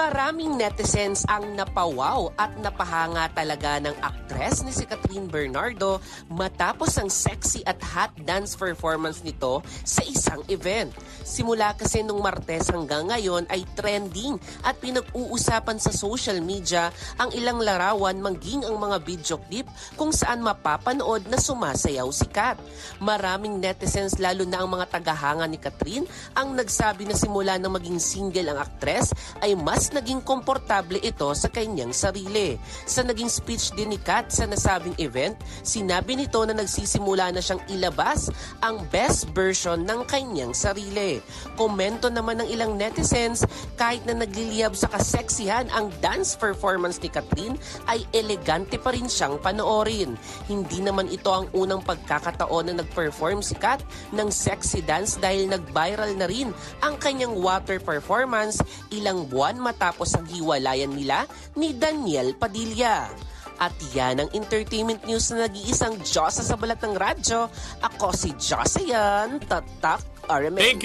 Maraming netizens ang napawaw at napahanga talaga ng aktres ni si Catherine Bernardo matapos ang sexy at hot dance performance nito sa isang event. Simula kasi nung Martes hanggang ngayon ay trending at pinag-uusapan sa social media ang ilang larawan mangging ang mga video clip kung saan mapapanood na sumasayaw si Kat. Maraming netizens lalo na ang mga tagahanga ni Catherine ang nagsabi na simula nang maging single ang aktres ay mas naging komportable ito sa kanyang sarili. Sa naging speech din ni Kat sa nasabing event, sinabi nito na nagsisimula na siyang ilabas ang best version ng kanyang sarili. Komento naman ng ilang netizens, kahit na nagliliyab sa kaseksihan ang dance performance ni Catherine, ay elegante pa rin siyang panoorin. Hindi naman ito ang unang pagkakataon na nag-perform si Kat ng sexy dance dahil nag-viral na rin ang kanyang water performance ilang buwan matapos ang hiwalayan nila ni Daniel Padilla. At yan ang entertainment news na nag-iisang Diyosa sa balat ng radyo. Ako si Josa yan, Tatak you.